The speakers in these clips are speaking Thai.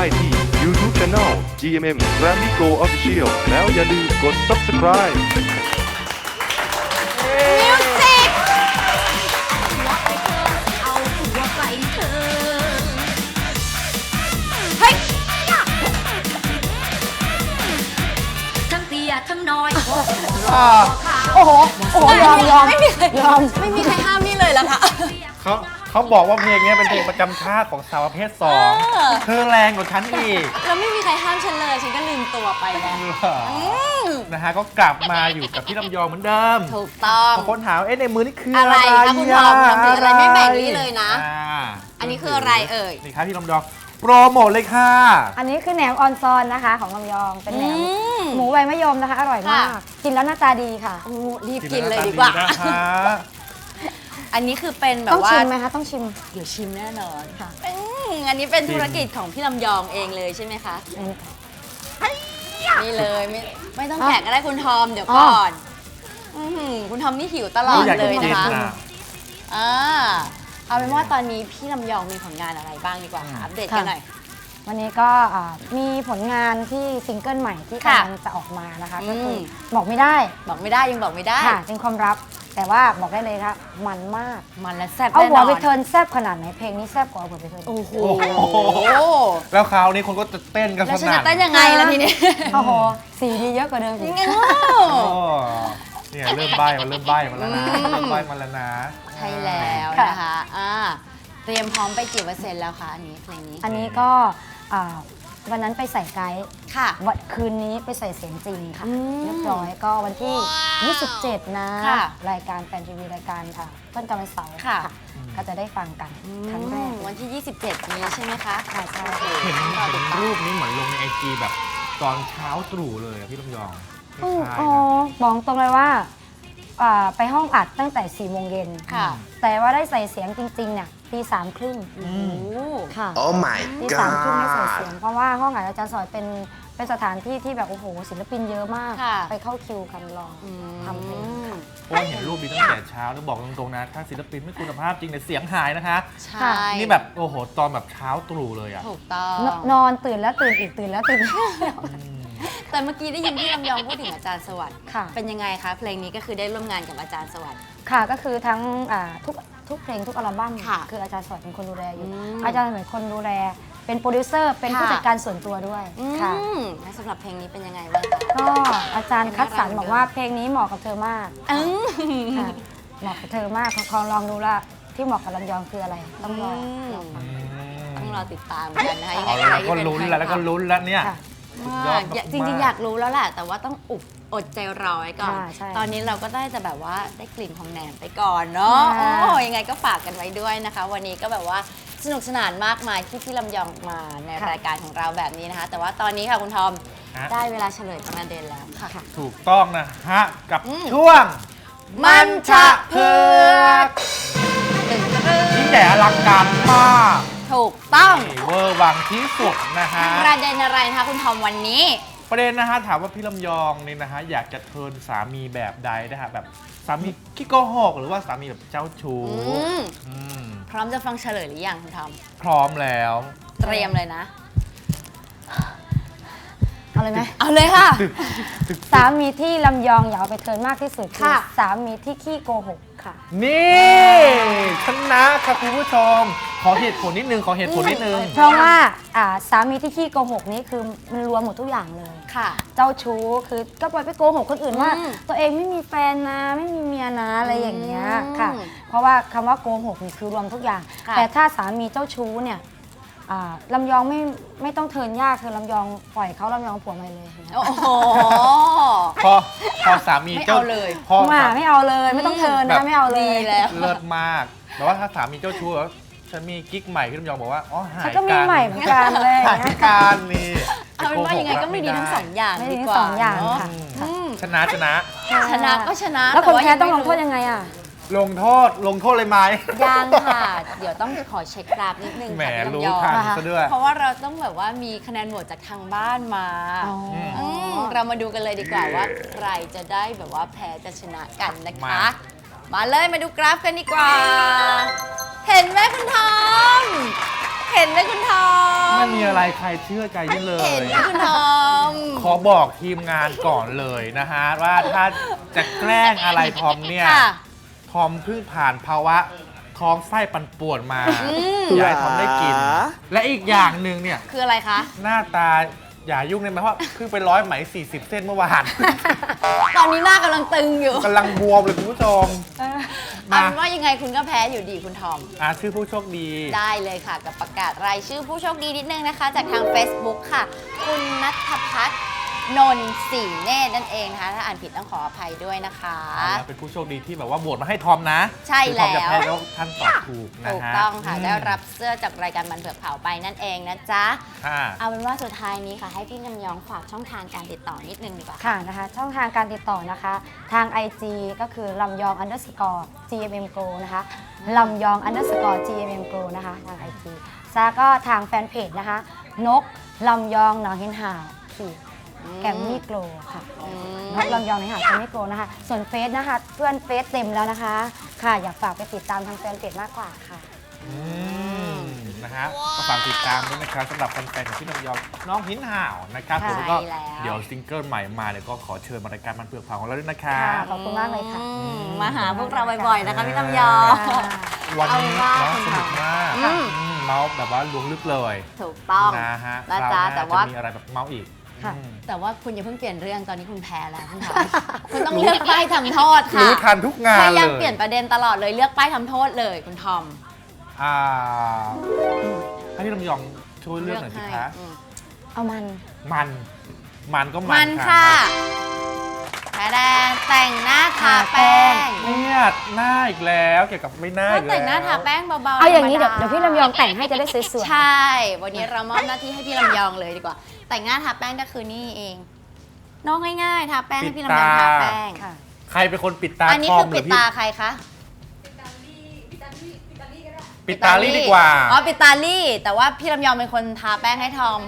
ได้ที่ YouTube Channel GMM Grammy Go Official แล้วอย่าลืมกด subscribe เอาหัวไปเธอเฮ้ยทั้งเตี้ยทั้งน้อยโอ้โห โอ้โหยอมยอมไม่มีใครยอม ไม่มีใครห้ามนี่เลยเหรอคะเขา เขาบอกว่าเพลงนี้เป็นเพลงประจำชาติของสาวประเภทสองเออ เธอแรงกว่าฉันอีกแล้วไม่มีใครห้ามฉันเลย ฉันก็ลืมตัวไปแล้วอืมนะฮะก็กลับมาอยู่กับพี่ลำยองเหมือนเดิมถูกต้อง บางคนถามเอ๊ะในมือนี่คืออะอะไรไรคะคุณทอมทำเป็นอะไรไม่แบ่งนี่เลยนะอ่าอันนี้คืออะไรเอ่ย นี่ครับพี่ลำยองโปรโมทเลยค่ะ อันนี้คือแหนมออนซอนนะคะ ของลำยองเป็นแหนมอืม หมูใบมะยมนะคะ อร่อยมาก ค่ะ กินแล้วหน้าตาดีค่ะ โอ้รีบกินเลยดีกว่า นะคะ อันนี้คือเป็นแบต้อบงว่าชิมไหมคะต้องชิม เดี๋ยวชิมแน่นอนค่ะ อืมอันนี้เป็นธุรกิจของพี่ลำยองเองเลยใช่ไหมคะ นี่เลยไม่ไม่ต้องแกะก็ได้คุณทอมเดี๋ยวอ๋อก่อนอื้อหือคุณทอมนี่หิวตลอดอยากเลจะยกินะนคะอะ อ่าเอาเป็นว่าตอนนี้พี่ลำยองมีผลงานอะไรบ้างดีกว่าค่ะอัปเดตกันหน่อย วันนี้ก็อ่ามีผลงานที่ซิงเกิลใหม่ที่ค่ะกำลังจะออกมานะคะ ก็คือมบอกไม่ได้บอกไม่ได้ยังบอกไม่ได้ ค่ะเป็นความลับ แต่ว่าบอกได้เลยค่ะมันมาก มันและแซ่บเอาแน่หัวนอนไปเทิร์นแซบขนาดไหนเพลงนี้แซบกว่าเอาหัวไปเทิร์นโอ้โหโอ้โหแล้วคราวนี้คนก็จะเต้นกันแล้วสฉันนั่จะนเต้นยังไงล่ะทีนี้โอ้โหสีดีเยอะกว่าเดิมอีกโอ้โอ้เนี่ยเริ่มใบ้มาเริ่มใบ้มาแล้วนะอืมเริ่มใบ้มาแล้วนะใช่แล้วค่ะนะคะอ่าเตรียมพร้อมไปกี่เปอร์เซ็นต์แล้วคะอันนี้เพลงนี้ อันนี้ก็อ่า วันนั้นไปใส่ไกด์ค่ะ วันคืนนี้ไปใส่เสียงจริงค่ะอืมเรียบร้อยก็วันที่ 27 นะ ค่ะรายการแฟนทีวีรายการค่ะ ต้นกำลังเสาร์ค่ะ ก็จะได้ฟังกันครั้งแรกวันที่ 27 นี้ใช่ไหมคะค่ะใช่เห็นเห็นรูปนี้เหมือนลงในไอจีแบบตอนเช้าตรู่เลยอะพี่ลำยองคอืมล้ายอ๋ๆอนะบอกตรงเลยว่าอ่า ไปห้องอัดตั้งแต่4ี่โมงเย็น ค่ะ แต่ว่าได้ใส่เสียงจริงๆเนี่ย ตีสามครึ่งโอ้ค่ะ Oh my ตีสามครึ่งไม่ใส่ god เสียงเพราะว่าห้องอัดอาจารย์สอนเป็นเป็นสถานที่ที่แบบโอ้โหศิลปินเยอะมาก ค่ะ ไปเข้าคิวกันรออทำเพลงค่ะเพราะว่าเห็นรูปดีตั้งแต่เช้าแล้วบอกตรงๆนะ ถ้าศิลปินไม่คุณภาพจริงเนี่ยเสียงหายนะคะ ใช่นี่แบบ โอ้โห ตอนแบบเช้าตรู่เลยอะถูกต้องนนอนตื่นแล้วตื่นอีกตื่นแล้วตื่นอีก แต่เมื่อกี้ได้ยินพี่ลำยองพูดถึงอาจารย์สวัสดิ์ค่ะ เป็นยังไงคะ เพลงนี้ก็คือได้ร่วมงานกับอาจารย์สวัสดิ์ ค่ะก็คือทั้งอ่าทุก ทุกเพลงทุกอัลบั้มค่ะคืออาจารย์สวัสดิ์เป็นคนดูแลอยู่ อืม อาจารย์เหมือนคนดูแล เป็นโปรดิวเซอร์เป็นผู้ค่ะจัดการส่วนตัวด้วยอืค่ะ มและสำหรับเพลงนี้เป็นยังไงบ้างคะก็อาจารย์คัดสรรบอกว่าเพลงนี้เหมาะกับเธอมากอืมค่ะเหมาะกับเธอมากลองลองดูละที่เหมาะกับลำยองคืออะไร ต้องรออืมลองฟังต้องรอติดตามกันนะคะยังไงเอาใครแล้วที่ก็เป็นลุ้นฟแล้วแล้วก็ลุ้นแล้วเนี่ย ค่ะ สุดยมาอดกอยากมากจริงๆ อยากรู้แล้วแหละ แต่ว่าต้องอุบอดใจรอไว้ก่อน ค่ะใช่ตอนนี้เราก็ได้แต่แบบว่าได้กลิ่นของแหนมไปก่อนเนาะค่ะ โอ้ยังไงก็ฝากกันไว้ด้วยนะคะ วันนี้ก็แบบว่าสนุกสนานมากมายที่พี่ลำยองมาในรายการของเราแบบนี้นะคะ แต่ว่าตอนนี้ค่ะคุณทอมฮะได้เวลาเฉลยประเด็นแล้วค่ะ ถูกต้องนะฮะ กับอืม ช่วงมันฉะเผือก ตึงตึงยิ่งใหญ่อลังการมาก ถูกต้องนี่เวอร์วังที่สุดนะฮะประเด็นอะไรนะคะคุณทอมวันนี้ ประเด็นนะฮะถามว่าพี่ลำยองนี่นะฮะอยากจะเทิร์นสามีแบบใดนะฮะแบบสามีขี้โกหกหรือว่าสามีแบบเจ้าชู้อืมอืมพร้อมจะฟังเฉลยหรือยังคุณทอมพร้อมแล้ว เตรียมเลยนะ เอาเลยไหมเอาเลยค่ะ สามีที่ลำยองอยากเอาไปเทิร์นมากที่สุดคือค่ะ สามีที่ขี้โกหก ค่ะ นี่ชนะครับคุณผู้ชม ขอเหตุผลนิดนึง ขอเหตุผลนิดนึง เพราะว่าอ่าสามีที่ขี้โกหกนี้คือมันรวมหมดทุกอย่างเลย ค่ะ เจ้าชู้คือก็ปล่อยไปโกหกคนอื่นว่า อืมตัวเองไม่มีแฟนนะ ไม่มีเมียนะอะไรอย่างเงี้ยอืมค่ะ เพราะว่าคำว่าโกหกนี่คือรวมทุกอย่าง ค่ะ แต่ถ้าสามีเจ้าชู้เนี่ย อ่าลำยองไม่ไม่ต้องเทิร์นยากคือลำยองปล่อยเขาลำยองผัวมาเลยโอ้โห พอพอสามีไม่เจ้าเอาเลย พอมาไม่เอาเลยไม่ต้องเทิร์นแบนะบไม่เอาเลยดีแล้ว เลิศมากแต่ว่าถ้าสามีเจ้าชู้แล้วฉันมีกิ๊กใหม่พี่ลำยองบอกว่าอ๋อหายฉันก็มีใหม่เหมือนกันเลยหายการนี่เอาเป็นว่ายังไงก็ไม่ดีทั้งสองอย่างไม่ดีดีกว่าสองอย่างเนอะค่ะ อืมชนะชนะ ชนะก็ชนะแล้วคนาแพ้ต้องลไม่งโทษยังไงอะ ลงโทษลงโทษเลยไหมยังค่ะ เดี๋ยวต้องขอเช็คกราฟนิดนึงแหมค่ะพี่รู้ลำยองทันนะคะซะด้วย เพราะว่าเราต้องแบบว่ามีคะแนนโหวตจากทางบ้านมาอ๋ออมเรามาดูกันเลยดีกว่าว่าใครจะได้แบบว่าแพ้จะชนะกันนะคะ มา มาเลยมาดูกราฟกันดีกว่า เห็นไหมคุณทอมเห็นไหมคุณทอมไม่มีอะไรใครเชื่อใจยิ่งเลเห็นย ไหมคุณทอม ขอบอกทีมงานก่อนเลยนะฮะ ว่าถ้าจะแกล้งอะไรทอมเนี่ย ค่ะท อมเพิ่งผ่านภาวะท้องไส้ปันป่วนมาอืมอยากให้ทอมได้กิน และอีกอย่างหนึ่งเนี่ย คืออะไรคะ หน้าตาอย่ายุ่งเลยไหมเพราะเพิ่งไปร้อยไหม 40 เส้นเมื่อวาน ตอนนี้หน้ากำลังตึงอยู่กำลังบวมเลยคุณผู้ชมเอามาเป็นว่ายังไงคุณก็แพ้อยู่ดีคุณทอมอ่าชื่อผู้โชคดี ได้เลยค่ะ กับประกาศรายชื่อผู้โชคดีนิดนึงนะคะ จากทาง Facebook ค่ะ คุณนัทพัฒน์ นนท์สีเนตรนั่นเองนะคะ ถ้าอ่านผิดต้องขออภัยด้วยนะคะ แล้วเป็นผู้โชคดีที่แบบว่าโหวตมาให้ทอมนะใช่คือทอมจะแล้วแพ้แล้วท่านตอบถูกนะถูกฮะต้องค่ะ มได้รับเสื้อจากรายการบันเทิงเผาไปนั่นเองนะจ๊ะ ค่ะ เอาเป็นว่าสุดท้ายนี้ค่ะ ให้พี่ลำยองฝากช่องทางการติดต่อนิดนึงดีกว่า ค่ะนะคะ ช่องทางการติดต่อนะคะ ทาง IG ก็คือลำยอง underscore gmm go นะคะลำยอง underscore gmm go นะคะ ทาง IG ซาก็ทางแฟนเพจนะคะ นกลำยองหนองเห็นห่าวขีด แกมมี่โกลค่ะอืมนกลำยองในหาดแกมมี่โกลนะคะ ส่วนเฟซนะคะ เพื่อนเฟซเต็มแล้วนะคะ ค่ะอยากฝากไปติดตามทางแฟนเพจมากกว่าค่ะอืมนะฮะก็ฝากติดตามด้วยนะครับสำหรับแฟนๆของพี่ลำยองน้องหินห่าวนะครับผมใช่แล้วก็แล้วเดี๋ยวซิงเกิลใหม่มาเดี๋ยวก็ขอเชิญมารายการมันเปลือกเผาของเราด้วยนะครัค่ะบขอบคุณมากเลยค่ะอืมมาหาพวกเราบ่อยๆนะคะพี่ลำยองค่ะวันนี้เอาว่าเนาะคุณสนุกมากอืมอืมเมาส์แบบว่าล้วงลึกเลย ถูกต้องนะฮะนะคราวจ๊ะหแต่น้าว่าจะมีอะไรแบบเมาส์อีก ค่ะอืมแต่ว่าคุณอย่าเพิ่งเปลี่ยนเรื่องตอนนี้คุณแพ้แล้วคุณทอมคุณต้องเลือกป้ายทำโทษค่ะรู้ทันทุกงานพยายามเลยเปลี่ยนประเด็นตลอดเลยเลือกป้ายทำโทษเลยคุณทอมอ่าให้พี่ลำยองช่วยเลือกหน่อยสิให้คะอืมเอามัน มัน มันก็มัมันค่ะ แพ้แดงแต่งหน้าทาแป้งเนี่ยหน้าอีกแล้วเกี่ยวกับไม่หน้าก็อีกแล้วแต่งหน้าทาแป้งเบาๆเอาอย่างนี้ธรเดี๋ยรวมเดี๋ยวพี่ลำยองแต่งให้จะได้สวยใช่ วันนี้เรามอบหน้าที่ให้พี่ลำยองเลยดีกว่า แต่งหน้าทาแป้งก็คือนี่เองน้องง่ายๆทาแป้งให้พี่ลำยองทาแป้งๆค่ะใครเป็นคนปิดตาอันนี้ทคือมหปิรืดพี่ตาใครคะปิดตาลี่ดีกว่า อ๋อ ปิดตาลี่ แต่ว่าพี่ลำยองเป็นคนทาแป้งให้ทอม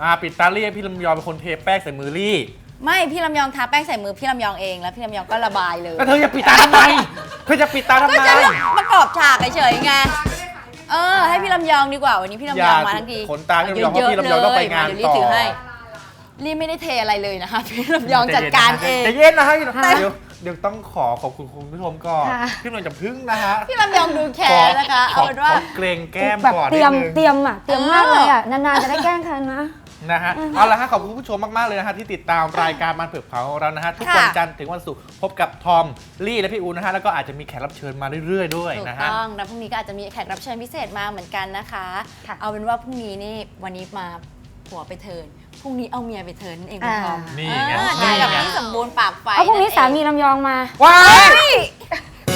อ่าปิดตาลี่ให้พี่ลำยองเป็นคนเทแป้งใส่มือลี่ไม่พี่ลำยองทาแป้งใส่มือพี่ลำยองเองแล้วพี่ลำยองก็ระบายเลยแล้วเธอจะปิดตาทำไมเธอจะปิดตาทำก็ไม จะประกอบฉากเฉยๆไงเออให้พี่ลำยองดีกว่าวันนี้พี่ลำยองมาทั้งทีขนตาพี่ลำยองเพราะพี่ลำยองต้องไปงานเดี๋ยวรีต่อถือให้รีไม่ได้เทอะไรเลยนะคะพี่ลำยองจัดการเอง ใจเย็นนะฮะเดี๋ยวค่ะเดี๋ยวเดี๋ยวต้องขอขอบคุณคุณผู้ชมก่อนค่ะ พี่ลำยองจะพึ่งนะฮะพี่ลำยองดูแคขอร์นะคะ ขเอาเป็นว่า ขอเกรงแก้มแบบก่อนเตรียมนิดนึง เตรียมอะเตรียมมากเลยอะนานๆจะได้แกล้งกันนะ นะฮะเอาละฮะขอบคุณผู้ชมมาก ๆ เลยนะฮะที่ติดตามรายการมันเผือกเผาของเรานะฮะทุกวันค่ะจันทร์ถึงวันศุกร์พบกับทอมลี่และพี่อูนะฮะแล้วก็อาจจะมีแขกรับเชิญมาเรื่อย ๆ ด้วยถูกนะฮะ ต้องแล้วพรุ่งนี้ก็อาจจะมีแขกรับเชิญพิเศษมาเหมือนกันนะคะ ค่ะ เอาเป็นว่าพรุ่งนี้นี่วันนี้มาผัวไปเทิร์นพรุ่งนี้เอาเมียไปเทิร์นนั่นเองคุณทอมนี่ไง เออนี่ได้กับไง พี่สมบูรณ์ปากไฟเอาพรุ่งนี้เองสามีลำยองมาว้าย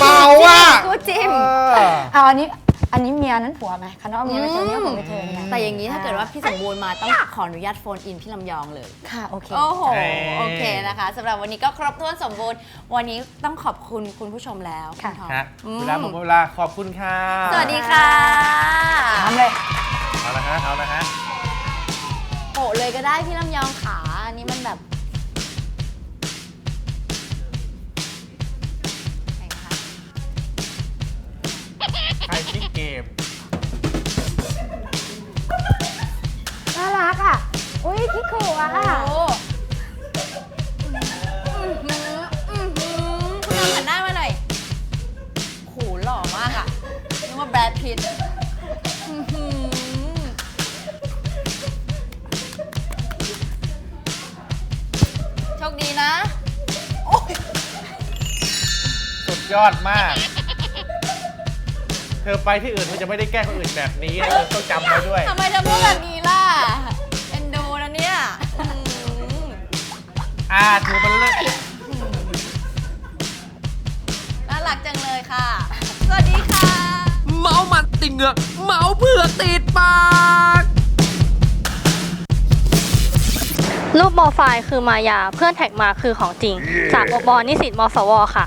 เมาอะ กูจิ้ม เออ เอาอันนี้ อันนี้เมียนั้นผัวไหมคันเอาเมียไปเทิร์นเนี่ยผัวไปเทิร์นไงแต่อย่างนี้ถ้าเกิดว่าพี่สมบูรณ์มาต้องขออนุญาตโฟนอินพี่ลำยองเลย ค่ะ โอเค โอ้โห เอ้ย โอเคนะคะสำหรับวันนี้ก็ครบถ้วนสมบูรณ์ วันนี้ต้องขอบคุณคุณผู้ชมแล้วคุณทอมฮะอืมเวลาหมดเวลาขอบคุณค่ะสวัสดีค่ะทำเลย เอาละฮะเอาละฮะ โปะเลยก็ได้พี่ลำยองขา ใครที่เกมน่ารักอะ อุ้ยคิดขู่อะโอ้โหอื้อหืออื้อหือคุณทำหันหน้ามาหน่อยโหหล่อมากอะนึกว่าแบรดพิตต์อื้อหือโชคดีนะ โอ้ย สุดยอดมากเธอไปที่อื่นเธอจะไม่ได้แกล้งคนอื่นแบบนี้นะเธอต้องจำไว้ด้วย ทำไมเธอพูดแบบนี้ล่ะ เอ็นดูนะเนี่ยอื้อหืออ่าถือเป็นเรื่องน่ารักจังเลยค่ะ สวัสดีค่ะ เมามันติดเหงือกเมาเผือกติดปาก รูปโปรไฟล์คือมายา เพื่อนแท็กมาคือของจริง จากอบอนิสิตมสวค่ะ